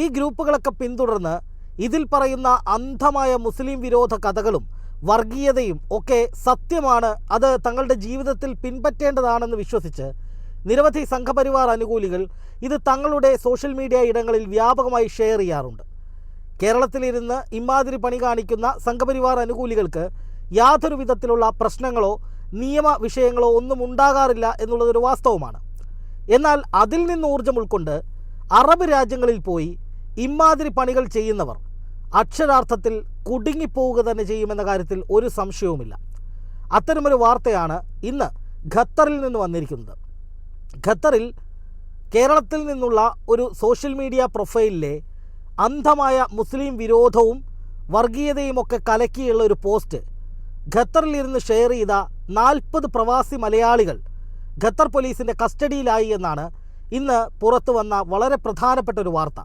ഈ ഗ്രൂപ്പുകളൊക്കെ പിന്തുടർന്ന് ഇതിൽ പറയുന്ന അന്ധമായ മുസ്ലിം വിരോധ കഥകളും വർഗീയതയും ഒക്കെ സത്യമാണ്. അത് തങ്ങളുടെ ജീവിതത്തിൽ പിൻപറ്റേണ്ടതാണെന്ന് വിശ്വസിച്ച് നിരവധി സംഘപരിവാർ അനുകൂലികൾ ഇത് തങ്ങളുടെ സോഷ്യൽ മീഡിയ ഇടങ്ങളിൽ വ്യാപകമായി ഷെയർ ചെയ്യാറുണ്ട്. കേരളത്തിലിരുന്ന് ഇമാതിരി പണി കാണിക്കുന്ന സംഘപരിവാർ അനുകൂലികൾക്ക് യാതൊരു വിധത്തിലുള്ള പ്രശ്നങ്ങളോ നിയമ വിഷയങ്ങളോ ഒന്നും ഉണ്ടാകാറില്ല എന്നുള്ളതൊരു വാസ്തവമാണ്. എന്നാൽ അതിൽ നിന്ന് ഊർജം ഉൾക്കൊണ്ട് അറബ് രാജ്യങ്ങളിൽ പോയി ഇമാതിരി പണികൾ ചെയ്യുന്നവർ അക്ഷരാർത്ഥത്തിൽ കുടുങ്ങിപ്പോവുക തന്നെ ചെയ്യുമെന്ന കാര്യത്തിൽ ഒരു സംശയവുമില്ല. അത്തരമൊരു വാർത്തയാണ് ഇന്ന് ഖത്തറിൽ നിന്ന് വന്നിരിക്കുന്നത്. ഖത്തറിൽ കേരളത്തിൽ നിന്നുള്ള ഒരു സോഷ്യൽ മീഡിയ പ്രൊഫൈലിലെ അന്ധമായ മുസ്ലിം വിരോധവും വർഗീയതയും ഒക്കെ കലക്കിയുള്ള ഒരു പോസ്റ്റ് ഖത്തറിൽ ഇരുന്ന് ഷെയർ ചെയ്ത നാൽപ്പത് പ്രവാസി മലയാളികൾ ഖത്തർ പോലീസിന്റെ കസ്റ്റഡിയിലായി എന്നാണ് ഇന്ന് പുറത്തു വന്ന വളരെ പ്രധാനപ്പെട്ട ഒരു വാർത്ത.